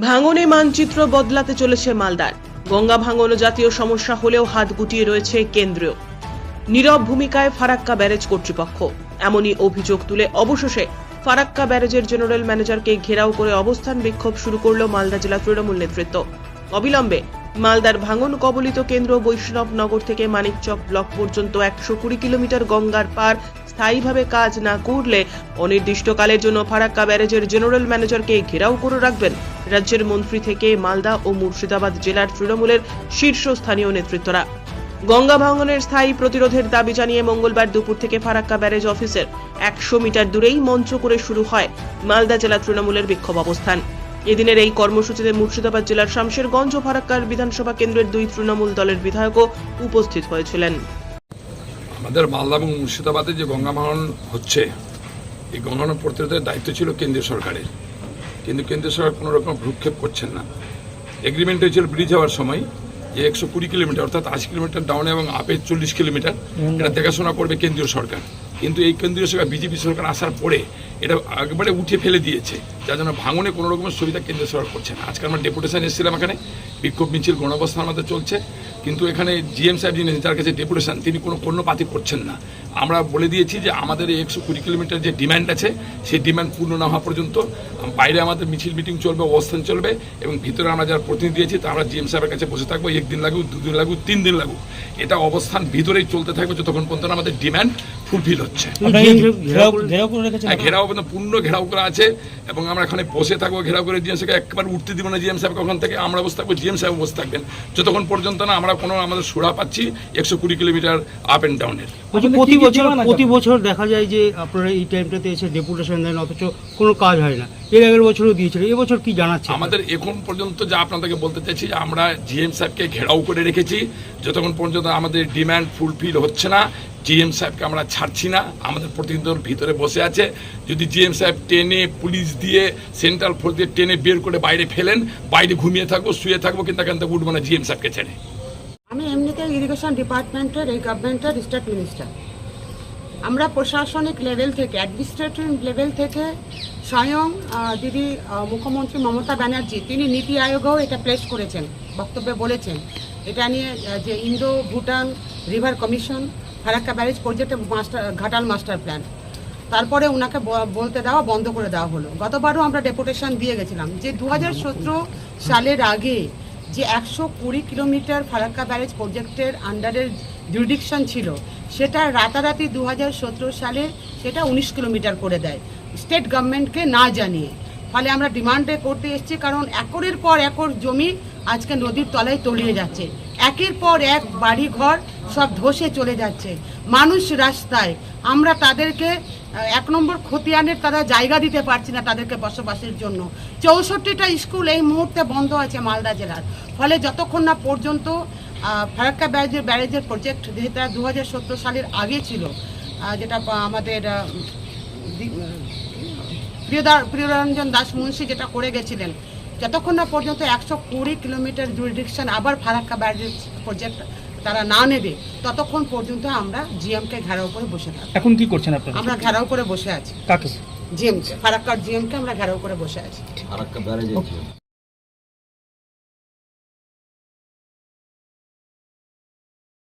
ভাঙনে মানচিত্র বদলাতে চলেছে মালদার। গঙ্গা ভাঙন জাতীয় সমস্যা হলেও হাত গুটিয়ে রয়েছে কেন্দ্রীয়। নীরব ভূমিকায় ফারাক্কা ব্যারেজ কর্তৃপক্ষ। এমনই অভিযোগ তুলে অবশেষে ফারাক্কা ব্যারেজের জেনারেল ম্যানেজারকে ঘেরাও করে অবস্থান বিক্ষোভ শুরু করল মালদা জেলা তৃণমূল নেতৃত্ব। অবিলম্বে মালদার ভাঙন কবলিত কেন্দ্র বৈষ্ণবনগর থেকে মানিকচক ব্লক পর্যন্ত একশো কুড়ি কিলোমিটার গঙ্গার পার স্থায়ীভাবে কাজ না করলে অনির্দিষ্টকালের জন্য ফারাক্কা ব্যারেজের জেনারেল ম্যানেজারকে ঘেরাও করে রাখবেন। রাজ্যের মন্ত্রী থেকে মালদা ও মুর্শিদাবাদ জেলার তৃণমূলের শীর্ষস্থানীয় নেতৃত্বরা। গঙ্গা ভাঙনের স্থায়ী প্রতিরোধের দাবি জানিয়ে মঙ্গলবার দুপুর থেকে ফারাক্কা ব্যারেজ অফিসের একশো মিটার দূরেই মঞ্চ করে শুরু হয় মালদা জেলা তৃণমূলের বিক্ষোভ অবস্থান। এদিনের এই কর্মসূচিতে মুর্শিদাবাদ জেলার শামশেরগঞ্জ ও ফারাক্কার বিধানসভা কেন্দ্রের দুই তৃণমূল দলের বিধায়কও উপস্থিত হয়েছিলেন। আমাদের মালদা এবং মুর্শিদাবাদে যে গঙ্গা ভাঙন হচ্ছে এই গঙ্গা প্রতিরোধের দায়িত্ব ছিল কেন্দ্রীয় সরকারের। কিন্তু কেন্দ্রীয় সরকার কোনো রকম ভ্রুক্ষেপ করছেন না। এগ্রিমেন্ট হয়েছিল ব্রিজ হওয়ার সময় যে একশো কুড়ি কিলোমিটার অর্থাৎ আশি কিলোমিটার ডাউনে এবং আপে চল্লিশ কিলোমিটার। এটা দেখাশোনা করবে কেন্দ্রীয় সরকার। কিন্তু এই কেন্দ্রীয় সরকার বিজেপি সরকার আসার পরে এটা একবারে উঠে ফেলে দিয়েছে, যার জন্য ভাঙনে কোনো রকমের সুবিধা কেন্দ্রীয় সরকার করছে না। আজকে আমরা ডেপুটেশন এসেছিলাম এখানে, বিক্ষোভ মিছিল, গণঅবস্থান আমাদের চলছে, কিন্তু এখানে জিএম সাহেব যিনি যার কাছে ডেপুটেশন, তিনি কোনো কর্ণপাতি করছেন না। আমরা বলে দিয়েছি যে আমাদের এই একশো কুড়ি কিলোমিটার যে ডিম্যান্ড আছে, সেই ডিমান্ড পূর্ণ না হওয়া পর্যন্ত বাইরে আমাদের মিছিল, মিটিং চলবে, অবস্থান চলবে এবং ভিতরে আমরা যারা প্রতিনিধি দিয়েছি তা আমরা জিএম সাহেবের কাছে বসে থাকব, একদিন লাগুক, দুদিন লাগুক, তিন দিন লাগুক। এটা অবস্থান ভিতরেই চলতে থাকবে, যতক্ষণ পর্যন্ত আমাদের ডিমান্ড ফুলফিল হচ্ছে। ঘেরাও রেখেছেন হ্যাঁ, পর্যন্ত পূর্ণ ঘেরাও করা আছে এবং আমরা এখানে বসে থাকব ঘেরাও করে জিএম সাহেবকে একবার উঠতে দিব না জিএম সাহেব ওখান থেকে আমরা বসে থাকব জিএম সাহেব বসে থাকবেন। যতক্ষণ পর্যন্ত না আমরা কোনো আমাদের সুরা পাচ্ছি একশো কুড়ি কিলোমিটার আপ অ্যান্ড ডাউনের প্রতি বছর প্রতি বছর দেখা যায় যে আপনারা এই টাইমটাতে এসে ডেপুটেশন দেন অথচ কোনো কাজ হয় না। এর আগের বছরও দিয়েছিল এবছর কি জানাচ্ছে আমাদের এখন পর্যন্ত যা আপনাদেরকে বলতে চাইছি যে আমরা জিএম সাহেবকে ঘেরাও করে রেখেছি। যতক্ষণ পর্যন্ত আমাদের ডিমান্ড ফুলফিল হচ্ছে না জিএম সাহেবকে আমরা ছাড়ছি না, আমাদের প্রতিনিধির ভিতরে বসে আছে। যদি জিএম সাহেব টেনে পুলিশ দিয়ে সেন্ট্রাল ফোর্স দিয়ে টেনে বের করে বাইরে ফেলেন, বাইরে ঘুমিয়ে থাকব, শুয়ে থাকব, কিন্তু এখান থেকে উঠবো না জিএম সাহেবকে ছেড়ে। আমি এমনিতে ইরিগেশন ডিপার্টমেন্টের এই গভর্নমেন্টের স্টেট মিনিস্টার আমরা প্রশাসনিক লেভেল থেকে অ্যাডমিনিস্ট্রেটিভ লেভেল থেকে স্বয়ং দিদি মুখ্যমন্ত্রী মমতা ব্যানার্জি, তিনি নীতি আয়োগেও এটা প্লেস করেছেন, বক্তব্যে বলেছেন। এটা নিয়ে যে Indo Bhutan river commission Farakka barrage প্রজেক্টের মাস্টার, ঘাটাল মাস্টার প্ল্যান। তারপরে ওনাকে বলতে দেওয়া, বন্ধ করে দেওয়া হলো। গতবারও আমরা ডেপুটেশন দিয়ে গেছিলাম যে দু হাজার সতেরো সালের আগে যে একশো কুড়ি কিলোমিটার ফারাক্কা ব্যারেজ প্রজেক্টের আন্ডারের জুরিডিকশন ছিল, সেটা রাতারাতি দু হাজার সতেরো সালে সেটা উনিশ কিলোমিটার করে দেয়। স্টেট গভর্নমেন্টকে না জানিয়ে। ফলে আমরা ডিমান্ডে করতে এসেছি, কারণ একরের পর একর জমি আজকে নদীর তলায় তলিয়ে যাচ্ছে। একের পর এক বাড়ি ঘর সব ধসে চলে যাচ্ছে। মানুষ রাস্তায়। আমরা তাদেরকে এক নম্বর খতিয়ানের তারা জায়গা দিতে পারছি না তাদেরকে বসবাসের জন্য। চৌষট্টিটা স্কুল এই মুহূর্তে বন্ধ আছে মালদা জেলার। ফলে যতক্ষণ না পর্যন্ত ফারাক্কা ব্যারেজের ব্যারেজের প্রজেক্ট যেটা দু হাজার সত্তর সালের আগে ছিল যেটা আমাদের প্রিয়দা- প্রিয়রঞ্জন দাস মুন্সি যেটা করে গেছিলেন যতক্ষণ না পর্যন্ত একশো কুড়ি কিলোমিটার জুরিডিকশন আবার ফারাক্কা ব্যারেজ প্রজেক্ট তারা না নেবে ততক্ষণ পর্যন্ত আমরা জিএমকে ঘেরাও করে বসে থাকি এখন কি করছেন আপনারা? আমরা ঘেরাও করে বসে আছি। কাকে? জিএমকে ফারাক্কার জিএমকে আমরা ঘেরাও করে বসে আছি। ফারাক্কা ব্যারেজে